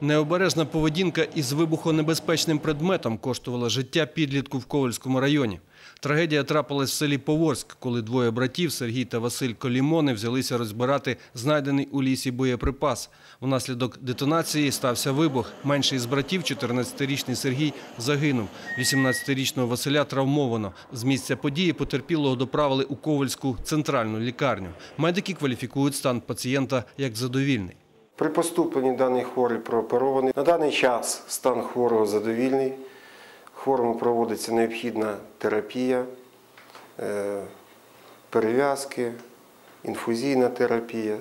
Необережна поведінка із вибухонебезпечним предметом коштувала життя підлітку в Ковальському районі. Трагедія трапилась в селі Поворськ, коли двоє братів Сергій та Василь Колімони взялися розбирати знайдений у лісі боєприпас. Внаслідок детонації стався вибух. Менший з братів, 14-річний Сергій, загинув. 18-річного Василя травмовано. З місця події потерпілого доправили у Ковальську центральну лікарню. Медики кваліфікують стан пацієнта як задовільний. При поступленні даний хворий прооперований. На даний час стан хворого задовільний. Хворому проводиться необхідна терапія, е, перев'язки, інфузійна терапія,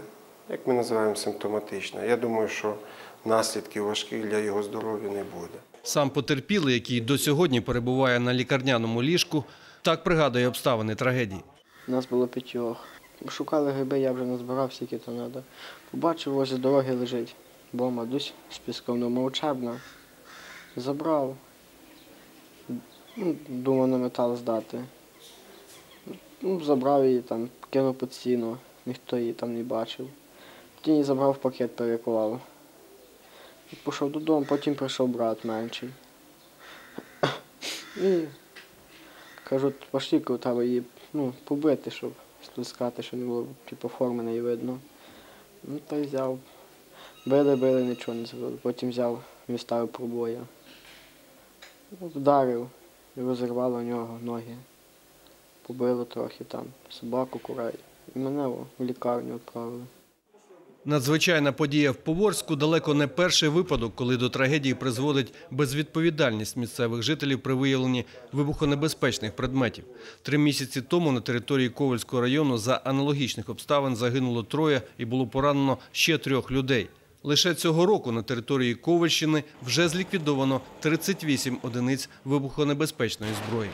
як ми називаємо симптоматична. Я думаю, що наслідків важких для його здоров'я не буде. Сам потерпілий, який до сьогодні перебуває на лікарняному ліжку, так пригадує обставини трагедії. Нас було п'ятьох. Шукали гриби, я вже назбирав, скільки то треба. Побачив, возле дороги лежить бомба, дусь з піском, думав, учебна. Забрав. Ну, Думав на метал здати. Ну, забрав її там, кинув під сіно, ніхто її там не бачив. Потім її забрав пакет, переклав. І Пішов додому, потім прийшов брат менший. І кажуть, пошли, коли треба її ну, побити, щоб стискати, щоб не було типу, форми не видно. Ну, то взяв. Били, били, нічого не зробили. Потім взяв, відставив пробоя. Вдарив і розірвало у нього ноги. Побило трохи там, собаку курай. І мене в лікарню відправили. Надзвичайна подія в Поворську далеко не перший випадок, коли до трагедії призводить безвідповідальність місцевих жителів при виявленні вибухонебезпечних предметів. Три місяці тому на території Ковальського району за аналогічних обставин загинуло троє і було поранено ще трьох людей. Лише цього року на території Ковальщини вже зліквідовано 38 одиниць вибухонебезпечної зброї.